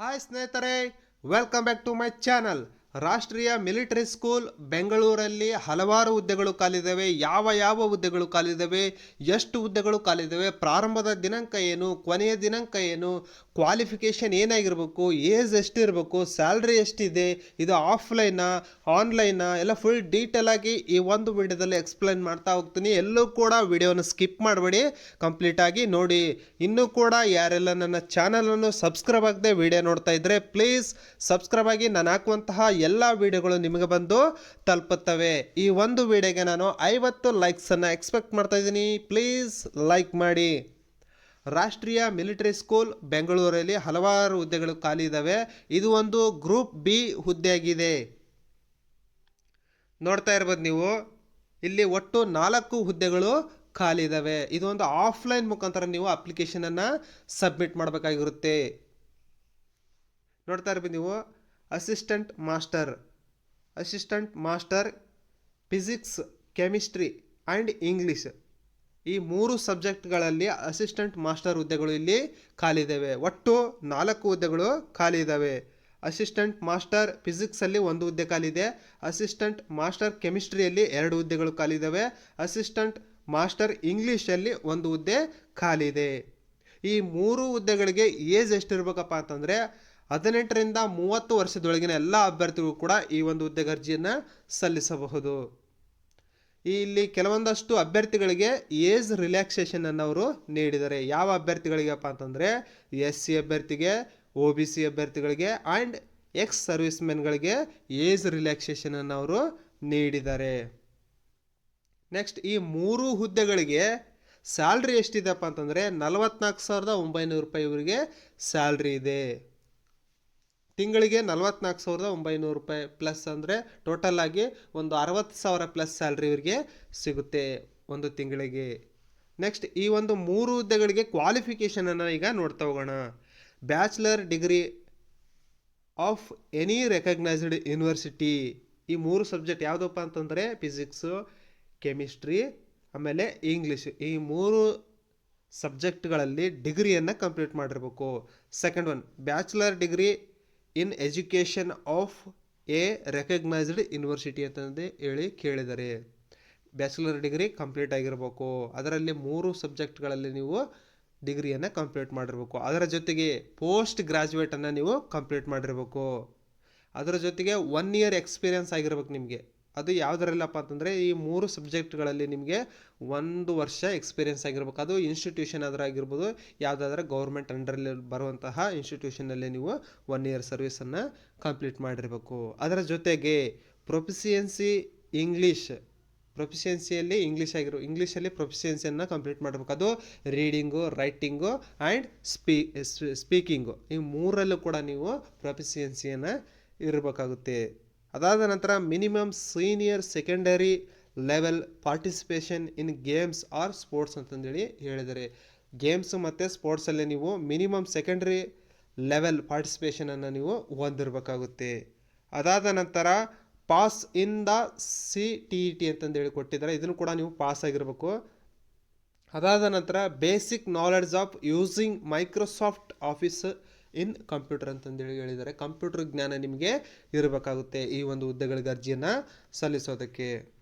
Hi ಸ್ನೇಹಿತರೆ welcome back to my channel Rashtriya military school ಬೆಂಗಳೂರಲ್ಲಿ ಹಲವಾರು ಹುದ್ದೆಗಳು ಕಾಲಿದ್ದಾವೆ ಯಾವ ಯಾವ ಹುದ್ದೆಗಳು ಕಾಲಿದ್ದಾವೆ ಎಷ್ಟು ಹುದ್ದೆಗಳು ಕಾಲಿದ್ದಾವೆ ಪ್ರಾರಂಭದ ದಿನಾಂಕ ಏನು? ಕೊನೆಯ ದಿನಾಂಕ ಏನು? ಕ್ವಾಲಿಫಿಕೇಷನ್ ಏನಾಗಿರ್ಬೇಕು? ಏಜ್ ಎಷ್ಟಿರಬೇಕು? ಸ್ಯಾಲ್ರಿ ಎಷ್ಟಿದೆ? ಇದು ಆಫ್ಲೈನಾ, ಆನ್ಲೈನಾ? ಎಲ್ಲ ಫುಲ್ ಡೀಟೇಲ್ ಆಗಿ ಈ ಒಂದು ವಿಡಿಯೋದಲ್ಲಿ ಎಕ್ಸ್ಪ್ಲೈನ್ ಮಾಡ್ತಾ ಹೋಗ್ತೀನಿ. ಎಲ್ಲೂ ಕೂಡ ವಿಡಿಯೋನ ಸ್ಕಿಪ್ ಮಾಡಬೇಡಿ. ಕಂಪ್ಲೀಟ್ ಆಗಿ ನೋಡಿ. ಇನ್ನೂ ಕೂಡ ಯಾರೆಲ್ಲ ನನ್ನ ಚಾನಲನ್ನು ಸಬ್ಸ್ಕ್ರೈಬ್ ಆಗದೆ ವಿಡಿಯೋ ನೋಡ್ತಾ ಇದ್ದರೆ ಪ್ಲೀಸ್ ಸಬ್ಸ್ಕ್ರೈಬ್ ಆಗಿ ನಾನು ಹಾಕುವಂತಹ ಎಲ್ಲ ವಿಡಿಯೋಗಳು ನಿಮಗೆ ಬಂದು ತಲುಪುತ್ತವೆ. ಈ ಒಂದು ವಿಡಿಯೋಗೆ ನಾನು ಐವತ್ತು ಲೈಕ್ಸನ್ನು ಎಕ್ಸ್ಪೆಕ್ಟ್ ಮಾಡ್ತಾ ಇದ್ದೀನಿ. ಪ್ಲೀಸ್ ಲೈಕ್ ಮಾಡಿ. ರಾಷ್ಟ್ರೀಯ ಮಿಲಿಟರಿ ಸ್ಕೂಲ್ ಬೆಂಗಳೂರಲ್ಲಿ ಹಲವಾರು ಹುದ್ದೆಗಳು ಖಾಲಿ ಇದ್ದಾವೆ ಇದು ಒಂದು ಗ್ರೂಪ್ ಬಿ ಹುದ್ದೆಯಾಗಿದೆ. ನೋಡ್ತಾ ಇರ್ಬೋದು ನೀವು. ಇಲ್ಲಿ ಒಟ್ಟು ನಾಲ್ಕು ಹುದ್ದೆಗಳು ಖಾಲಿ ಇದ್ದಾವೆ ಇದು ಒಂದು ಆಫ್ಲೈನ್ ಮುಖಾಂತರ ನೀವು ಅಪ್ಲಿಕೇಶನನ್ನು ಸಬ್ಮಿಟ್ ಮಾಡಬೇಕಾಗಿರುತ್ತೆ. ನೋಡ್ತಾ ಇರ್ಬೋದು ನೀವು. Assistant master assistant master, physics, chemistry and English. ಈ ಮೂರು ಸಬ್ಜೆಕ್ಟ್ಗಳಲ್ಲಿ ಅಸಿಸ್ಟೆಂಟ್ ಮಾಸ್ಟರ್ ಹುದ್ದೆಗಳು ಇಲ್ಲಿ ಖಾಲಿ ಇದ್ದಾವೆ ಒಟ್ಟು ನಾಲ್ಕು ಹುದ್ದೆಗಳು ಖಾಲಿ ಇದ್ದಾವೆ ಅಸಿಸ್ಟೆಂಟ್ ಮಾಸ್ಟರ್ ಫಿಸಿಕ್ಸಲ್ಲಿ ಒಂದು ಹುದ್ದೆ ಖಾಲಿ ಇದೆ. ಅಸಿಸ್ಟೆಂಟ್ ಮಾಸ್ಟರ್ ಕೆಮಿಸ್ಟ್ರಿಯಲ್ಲಿ ಎರಡು ಹುದ್ದೆಗಳು ಖಾಲಿ ಇದ್ದಾವೆ ಅಸಿಸ್ಟೆಂಟ್ ಮಾಸ್ಟರ್ ಇಂಗ್ಲೀಷಲ್ಲಿ ಒಂದು ಹುದ್ದೆ ಖಾಲಿ ಇದೆ. ಈ ಮೂರು ಹುದ್ದೆಗಳಿಗೆ ಏಜ್ ಎಷ್ಟಿರಬೇಕಪ್ಪ ಅಂತಂದರೆ ಹದಿನೆಂಟರಿಂದ ಮೂವತ್ತು ವರ್ಷದೊಳಗಿನ ಎಲ್ಲ ಅಭ್ಯರ್ಥಿಗಳು ಕೂಡ ಈ ಒಂದು ಹುದ್ದೆಗೆ ಅರ್ಜಿಯನ್ನು ಸಲ್ಲಿಸಬಹುದು ಇಲ್ಲಿ ಕೆಲವೊಂದಷ್ಟು ಅಭ್ಯರ್ಥಿಗಳಿಗೆ ಏಜ್ ರಿಲ್ಯಾಕ್ಸೇಷನ್ ಅನ್ನು ಅವರು ನೀಡಿದ್ದಾರೆ ಯಾವ ಅಭ್ಯರ್ಥಿಗಳಿಗೆಪ್ಪ ಅಂತಂದರೆ ಎಸ್ ಸಿ ಅಭ್ಯರ್ಥಿಗೆ ಒ ಬಿ ಸಿ ಅಭ್ಯರ್ಥಿಗಳಿಗೆ ಆ್ಯಂಡ್ ಎಕ್ಸ್ ಸರ್ವಿಸ್ ಮೆನ್ಗಳಿಗೆ ಏಜ್ ರಿಲ್ಯಾಕ್ಸೇಷನ್ ಅನ್ನು ಅವರು ನೀಡಿದ್ದಾರೆ ನೆಕ್ಸ್ಟ್ ಈ ಮೂರು ಹುದ್ದೆಗಳಿಗೆ ಸ್ಯಾಲ್ರಿ ಎಷ್ಟಿದೆಪ್ಪ ಅಂತಂದರೆ ನಲವತ್ನಾಲ್ಕು ಸಾವಿರದ ಒಂಬೈನೂರು ರೂಪಾಯಿ ಇವರಿಗೆ ಸ್ಯಾಲ್ರಿ ಇದೆ. ತಿಂಗಳಿಗೆ ನಲ್ವತ್ನಾಲ್ಕು ಸಾವಿರದ ಒಂಬೈನೂರು ರೂಪಾಯಿ ಪ್ಲಸ್ ಅಂದರೆ ಟೋಟಲ್ ಒಂದು ಅರವತ್ತು ಸಾವಿರ ಪ್ಲಸ್ ಸ್ಯಾಲ್ರಿ ಇವರಿಗೆ ಸಿಗುತ್ತೆ ಒಂದು ತಿಂಗಳಿಗೆ. ನೆಕ್ಸ್ಟ್ ಈ ಒಂದು ಮೂರು ಹುದ್ದೆಗಳಿಗೆ ಕ್ವಾಲಿಫಿಕೇಷನನ್ನು ಈಗ ನೋಡ್ತಾ ಹೋಗೋಣ. Bachelor degree of any recognised university ಈ ಮೂರು ಸಬ್ಜೆಕ್ಟ್ ಯಾವುದಪ್ಪ ಅಂತಂದರೆ ಫಿಸಿಕ್ಸು ಕೆಮಿಸ್ಟ್ರಿ ಆಮೇಲೆ ಇಂಗ್ಲೀಷ್ ಈ ಮೂರು ಸಬ್ಜೆಕ್ಟ್ಗಳಲ್ಲಿ ಡಿಗ್ರಿಯನ್ನು ಕಂಪ್ಲೀಟ್ ಮಾಡಿರಬೇಕು. Second one bachelor degree in education of a recognised university ಅಂತಂದು ಹೇಳಿ ಕೇಳಿದರೆ. ಬ್ಯಾಚುಲರ್ ಡಿಗ್ರಿ ಕಂಪ್ಲೀಟ್ ಆಗಿರಬೇಕು. ಅದರಲ್ಲಿ ಮೂರು ಸಬ್ಜೆಕ್ಟ್ಗಳಲ್ಲಿ ನೀವು ಡಿಗ್ರಿಯನ್ನು ಕಂಪ್ಲೀಟ್ ಮಾಡಿರಬೇಕು. ಅದರ ಜೊತೆಗೆ ಪೋಸ್ಟ್ ಗ್ರ್ಯಾಜುಯೇಟನ್ನು ನೀವು ಕಂಪ್ಲೀಟ್ ಮಾಡಿರಬೇಕು. ಅದರ ಜೊತೆಗೆ ಒನ್ ಇಯರ್ ಎಕ್ಸ್ಪೀರಿಯನ್ಸ್ ಆಗಿರ್ಬೇಕು ನಿಮಗೆ. ಅದು ಯಾವುದರಲ್ಲಪ್ಪ ಅಂತಂದರೆ ಈ ಮೂರು ಸಬ್ಜೆಕ್ಟ್ಗಳಲ್ಲಿ ನಿಮಗೆ ಒಂದು ವರ್ಷ ಎಕ್ಸ್ಪೀರಿಯನ್ಸ್ ಆಗಿರ್ಬೇಕು. ಅದು ಇನ್ಸ್ಟಿಟ್ಯೂಷನ್ ಆದ್ರೆ ಆಗಿರ್ಬೋದು, ಯಾವುದಾದ್ರೂ ಗೌರ್ಮೆಂಟ್ ಅಂಡರಲ್ಲಿ ಬರುವಂತಹ ಇನ್ಸ್ಟಿಟ್ಯೂಷನಲ್ಲಿ ನೀವು ಒನ್ ಇಯರ್ ಸರ್ವಿಸನ್ನು ಕಂಪ್ಲೀಟ್ ಮಾಡಿರಬೇಕು. ಅದರ ಜೊತೆಗೆ ಪ್ರೊಫಿಸಿಯನ್ಸಿ ಇಂಗ್ಲೀಷ್ ಪ್ರೊಫಿಷಿಯನ್ಸಿಯಲ್ಲಿ ಇಂಗ್ಲೀಷ್ ಆಗಿರೋ ಇಂಗ್ಲೀಷಲ್ಲಿ ಪ್ರೊಫಿಷಿಯನ್ಸಿಯನ್ನು ಕಂಪ್ಲೀಟ್ ಮಾಡಬೇಕು. ಅದು reading writing and spee speaking ಈ ಮೂರಲ್ಲೂ ಕೂಡ ನೀವು ಪ್ರೊಫಿಷಿಯನ್ಸಿಯನ್ನು ಇರಬೇಕಾಗುತ್ತೆ. ಅದಾದ ನಂತರ minimum senior secondary level participation in games or sports ಅಂತಂದೇಳಿ ಹೇಳಿದ್ದಾರೆ. ಗೇಮ್ಸ್ ಮತ್ತು ಸ್ಪೋರ್ಟ್ಸಲ್ಲಿ ನೀವು ಮಿನಿಮಮ್ ಸೆಕೆಂಡ್ರಿ ಲೆವೆಲ್ ಪಾರ್ಟಿಸಿಪೇಷನನ್ನು ನೀವು ಹೊಂದಿರಬೇಕಾಗುತ್ತೆ. ಅದಾದ ನಂತರ pass in the C T E T ಅಂತಂದೇಳಿ ಕೊಟ್ಟಿದ್ದಾರೆ. ಇದನ್ನು ಕೂಡ ನೀವು ಪಾಸ್ ಆಗಿರಬೇಕು. ಅದಾದ ನಂತರ basic knowledge of using Microsoft office in computer ಅಂತಂದೇಳಿ ಹೇಳಿದ್ದಾರೆ. ಕಂಪ್ಯೂಟರ್ ಜ್ಞಾನ ನಿಮಗೆ ಇರಬೇಕಾಗುತ್ತೆ ಈ ಒಂದು ಹುದ್ದೆಗಳಿಗೆ ಅರ್ಜಿಯನ್ನು ಸಲ್ಲಿಸೋದಕ್ಕೆ.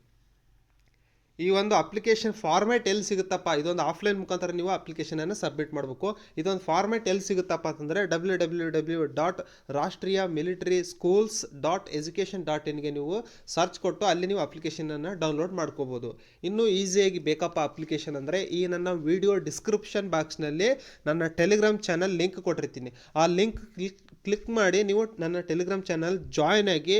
ಈ ಒಂದು ಅಪ್ಲಿಕೇಶನ್ ಫಾರ್ಮೇಟ್ ಎಲ್ಲಿ ಸಿಗುತ್ತಪ್ಪ? ಇದೊಂದು ಆಫ್ಲೈನ್ ಮುಖಾಂತರ ನೀವು ಅಪ್ಲಿಕೇಶನನ್ನು ಸಬ್ಮಿಟ್ ಮಾಡಬೇಕು. ಇದೊಂದು ಫಾರ್ಮೇಟ್ ಎಲ್ಲಿ ಸಿಗುತ್ತಪ್ಪ ಅಂತಂದರೆ W W W dot Rashtriya military schools dot education dot ಇನ್ಗೆ ನೀವು ಸರ್ಚ್ ಕೊಟ್ಟು ಅಲ್ಲಿ ನೀವು ಅಪ್ಲಿಕೇಶನನ್ನು ಡೌನ್ಲೋಡ್ ಮಾಡ್ಕೋಬೋದು. ಇನ್ನೂ ಈಸಿಯಾಗಿ ಬೇಕಪ್ಪ ಅಪ್ಲಿಕೇಶನ್ ಅಂದರೆ ಈ ನನ್ನ ವಿಡಿಯೋ ಡಿಸ್ಕ್ರಿಪ್ಷನ್ ಬಾಕ್ಸ್ನಲ್ಲಿ ನನ್ನ ಟೆಲಿಗ್ರಾಮ್ ಚಾನಲ್ ಲಿಂಕ್ ಕೊಟ್ಟಿರ್ತೀನಿ. ಆ ಲಿಂಕ್ ಕ್ಲಿಕ್ ಕ್ಲಿಕ್ ಮಾಡಿ ನೀವು ನನ್ನ ಟೆಲಿಗ್ರಾಮ್ ಚಾನಲ್ ಜಾಯ್ನ್ ಆಗಿ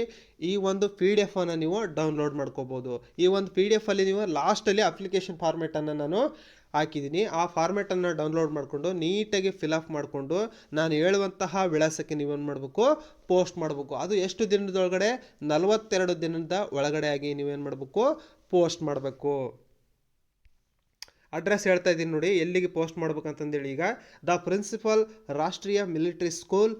ಈ ಒಂದು ಪಿ ಡಿ ಎಫನ್ನು ನೀವು ಡೌನ್ಲೋಡ್ ಮಾಡ್ಕೋಬೋದು. ಈ ಒಂದು ಪಿ ಡಿ ಎಫಲ್ಲಿ ನೀವು ಲಾಸ್ಟಲ್ಲಿ ಅಪ್ಲಿಕೇಶನ್ ಫಾರ್ಮೆಟನ್ನು ನಾನು ಹಾಕಿದ್ದೀನಿ. ಆ ಫಾರ್ಮೆಟನ್ನು ಡೌನ್ಲೋಡ್ ಮಾಡಿಕೊಂಡು ನೀಟಾಗಿ ಫಿಲಪ್ ಮಾಡಿಕೊಂಡು ನಾನು ಹೇಳುವಂತಹ ವಿಳಾಸಕ್ಕೆ ನೀವೇನು ಮಾಡಬೇಕು? ಪೋಸ್ಟ್ ಮಾಡಬೇಕು. ಅದು ಎಷ್ಟು ದಿನದೊಳಗಡೆ? ನಲವತ್ತೆರಡು ದಿನದ ಒಳಗಡೆ ಆಗಿ ನೀವೇನು ಮಾಡಬೇಕು? ಪೋಸ್ಟ್ ಮಾಡಬೇಕು. ಅಡ್ರೆಸ್ ಹೇಳ್ತಾ ಇದ್ದೀನಿ ನೋಡಿ, ಎಲ್ಲಿಗೆ ಪೋಸ್ಟ್ ಮಾಡ್ಬೇಕಂತಂದೇಳಿ ಈಗ. The principal Rashtriya military school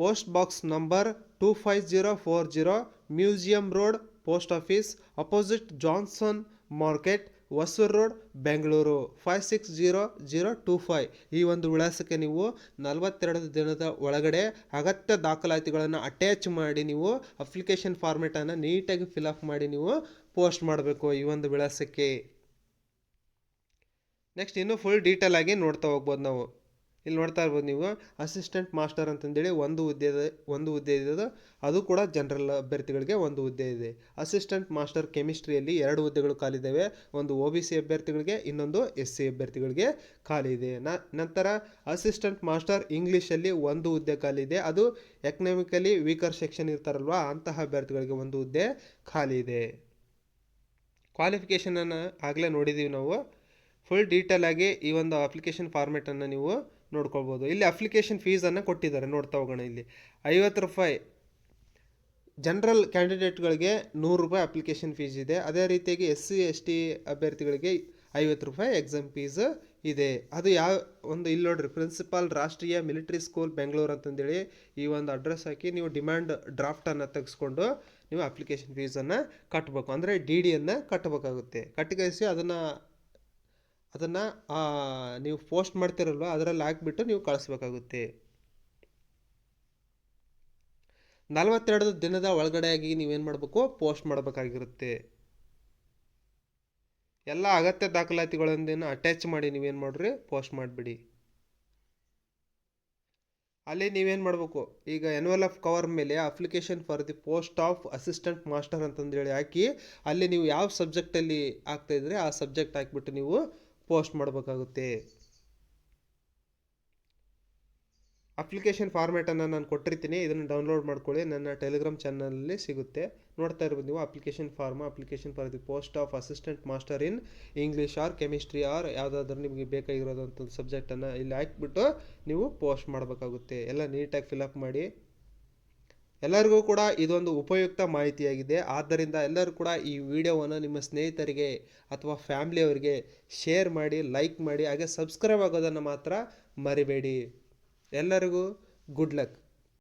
post box number two five zero four zero, museum road, post office, opposite Johnson market, Hosur road, Bengaluru, five six zero zero two five. ಈ ಒಂದು ವಿಳಾಸಕ್ಕೆ ನೀವು ನಲವತ್ತೆರಡು ದಿನದ ಒಳಗಡೆ ಅಗತ್ಯ ದಾಖಲಾತಿಗಳನ್ನು ಅಟ್ಯಾಚ್ ಮಾಡಿ ನೀವು ಅಪ್ಲಿಕೇಶನ್ ಫಾರ್ಮೆಟನ್ನು ನೀಟಾಗಿ ಫಿಲಪ್ ಮಾಡಿ ನೀವು ಪೋಸ್ಟ್ ಮಾಡಬೇಕು ಈ ಒಂದು ವಿಳಾಸಕ್ಕೆ. ನೆಕ್ಸ್ಟ್ ಇನ್ನೂ ಫುಲ್ ಡೀಟೇಲ್ ಆಗಿ ನೋಡ್ತಾ ಹೋಗ್ಬೋದು ನಾವು. ಇಲ್ಲಿ ನೋಡ್ತಾ ಇರ್ಬೋದು ನೀವು ಅಸಿಸ್ಟೆಂಟ್ ಮಾಸ್ಟರ್ ಅಂತಂದೇಳಿ ಒಂದು ಹುದ್ದೆ ಒಂದು ಹುದ್ದೆ ಇದೆ ಅದು ಕೂಡ ಜನರಲ್ ಅಭ್ಯರ್ಥಿಗಳಿಗೆ ಒಂದು ಹುದ್ದೆ ಇದೆ. ಅಸಿಸ್ಟೆಂಟ್ ಮಾಸ್ಟರ್ ಕೆಮಿಸ್ಟ್ರಿಯಲ್ಲಿ ಎರಡು ಹುದ್ದೆಗಳು ಖಾಲಿದ್ದಾವೆ ಒಂದು ಒ ಬಿ ಸಿ ಅಭ್ಯರ್ಥಿಗಳಿಗೆ, ಇನ್ನೊಂದು ಎಸ್ ಸಿ ಅಭ್ಯರ್ಥಿಗಳಿಗೆ ಖಾಲಿ ಇದೆ. ನಂತರ ಅಸಿಸ್ಟೆಂಟ್ ಮಾಸ್ಟರ್ ಇಂಗ್ಲೀಷಲ್ಲಿ ಒಂದು ಹುದ್ದೆ ಖಾಲಿ ಇದೆ. ಅದು ಎಕನಾಮಿಕಲಿ ವೀಕರ್ ಸೆಕ್ಷನ್ ಇರ್ತಾರಲ್ವಾ, ಅಂತಹ ಅಭ್ಯರ್ಥಿಗಳಿಗೆ ಒಂದು ಹುದ್ದೆ ಖಾಲಿ ಇದೆ. ಕ್ವಾಲಿಫಿಕೇಷನನ್ನು ಆಗಲೇ ನೋಡಿದ್ದೀವಿ ನಾವು. ಫುಲ್ ಡೀಟೇಲ್ ಆಗಿ ಈ ಒಂದು ಅಪ್ಲಿಕೇಶನ್ ಫಾರ್ಮೆಟನ್ನು ನೀವು ನೋಡ್ಕೊಳ್ಬೋದು ಇಲ್ಲಿ ಅಪ್ಲಿಕೇಶನ್ ಫೀಸನ್ನು ಕೊಟ್ಟಿದ್ದಾರೆ. ನೋಡ್ತಾ ಹೋಗೋಣ ಇಲ್ಲಿ. ಐವತ್ತು ರೂಪಾಯಿ. ಜನರಲ್ ಕ್ಯಾಂಡಿಡೇಟ್ಗಳಿಗೆ ನೂರು ರೂಪಾಯಿ ಅಪ್ಲಿಕೇಶನ್ ಫೀಸ್ ಇದೆ. ಅದೇ ರೀತಿಯಾಗಿ ಎಸ್ ಸಿ ಎಸ್ ಟಿ ಅಭ್ಯರ್ಥಿಗಳಿಗೆ ಐವತ್ತು ರೂಪಾಯಿ ಎಕ್ಸಾಮ್ ಫೀಸ್ ಇದೆ. ಅದು ಯಾವ ಒಂದು ಇಲ್ಲಿ ನೋಡ್ರಿ ಪ್ರಿನ್ಸಿಪಾಲ್ ರಾಷ್ಟ್ರೀಯ ಮಿಲಿಟರಿ ಸ್ಕೂಲ್ ಬೆಂಗಳೂರು ಅಂತಂದೇಳಿ ಈ ಒಂದು ಅಡ್ರೆಸ್ ಹಾಕಿ ನೀವು ಡಿಮ್ಯಾಂಡ್ ಡ್ರಾಫ್ಟನ್ನು ತೆಗೆಸ್ಕೊಂಡು ನೀವು ಅಪ್ಲಿಕೇಶನ್ ಫೀಸನ್ನು ಕಟ್ಟಬೇಕು ಅಂದರೆ ಡಿ ಡಿಯನ್ನು ಕಟ್ಟಬೇಕಾಗುತ್ತೆ ಕಟ್ಟಿಗೈಸಿ ಅದನ್ನು ಅದನ್ನು ನೀವು ಪೋಸ್ಟ್ ಮಾಡ್ತಿರಲ್ವ, ಅದರಲ್ಲಿ ಹಾಕ್ಬಿಟ್ಟು ನೀವು ಕಳಿಸ್ಬೇಕಾಗುತ್ತೆ. ನಲವತ್ತೆರಡು ದಿನದ ಒಳಗಡೆಯಾಗಿ ನೀವೇನು ಮಾಡಬೇಕು, ಪೋಸ್ಟ್ ಮಾಡಬೇಕಾಗಿರುತ್ತೆ. ಎಲ್ಲ ಅಗತ್ಯ ದಾಖಲಾತಿಗಳೊಂದಿನ ಅಟ್ಯಾಚ್ ಮಾಡಿ ನೀವೇನು ಮಾಡಿರಿ, ಪೋಸ್ಟ್ ಮಾಡಿಬಿಡಿ. ಅಲ್ಲಿ ನೀವೇನು ಮಾಡಬೇಕು, ಈಗ ಎನ್ವೆಲಪ್ ಕವರ್ ಮೇಲೆ application for the post of assistant master ಅಂತಂದೇಳಿ ಹಾಕಿ, ಅಲ್ಲಿ ನೀವು ಯಾವ ಸಬ್ಜೆಕ್ಟಲ್ಲಿ ಆಗ್ತಾಯಿದ್ರೆ ಆ ಸಬ್ಜೆಕ್ಟ್ ಹಾಕ್ಬಿಟ್ಟು ನೀವು ಪೋಸ್ಟ್ ಮಾಡಬೇಕಾಗುತ್ತೆ. ಅಪ್ಲಿಕೇಶನ್ ಫಾರ್ಮ್ಯಾಟನ್ನು ನಾನು ಕೊಟ್ಟಿರ್ತೀನಿ, ಇದನ್ನು ಡೌನ್ಲೋಡ್ ಮಾಡ್ಕೊಳ್ಳಿ, ನನ್ನ ಟೆಲಿಗ್ರಾಮ್ ಚಾನಲಲ್ಲಿ ಸಿಗುತ್ತೆ. ನೋಡ್ತಾ ಇರ್ಬೋದು ನೀವು, application form, application for the post of assistant master in English or chemistry or ಯಾವುದಾದ್ರೂ ನಿಮಗೆ ಬೇಕಾಗಿರೋದಂಥ ಸಬ್ಜೆಕ್ಟನ್ನು ಇಲ್ಲಿ ಹಾಕ್ಬಿಟ್ಟು ನೀವು ಪೋಸ್ಟ್ ಮಾಡಬೇಕಾಗುತ್ತೆ. ಎಲ್ಲ ನೀಟಾಗಿ ಫಿಲಪ್ ಮಾಡಿ. ಎಲ್ಲರಿಗೂ ಕೂಡ ಇದೊಂದು ಉಪಯುಕ್ತ ಮಾಹಿತಿಯಾಗಿದೆ. ಆದ್ದರಿಂದ ಎಲ್ಲರೂ ಕೂಡ ಈ ವಿಡಿಯೋವನ್ನು ನಿಮ್ಮ ಸ್ನೇಹಿತರಿಗೆ ಅಥವಾ ಫ್ಯಾಮ್ಲಿಯವರಿಗೆ ಶೇರ್ ಮಾಡಿ, ಲೈಕ್ ಮಾಡಿ, ಹಾಗೆ ಸಬ್ಸ್ಕ್ರೈಬ್ ಆಗೋದನ್ನು ಮಾತ್ರ ಮರಿಬೇಡಿ. ಎಲ್ಲರಿಗೂ ಗುಡ್ ಲಕ್.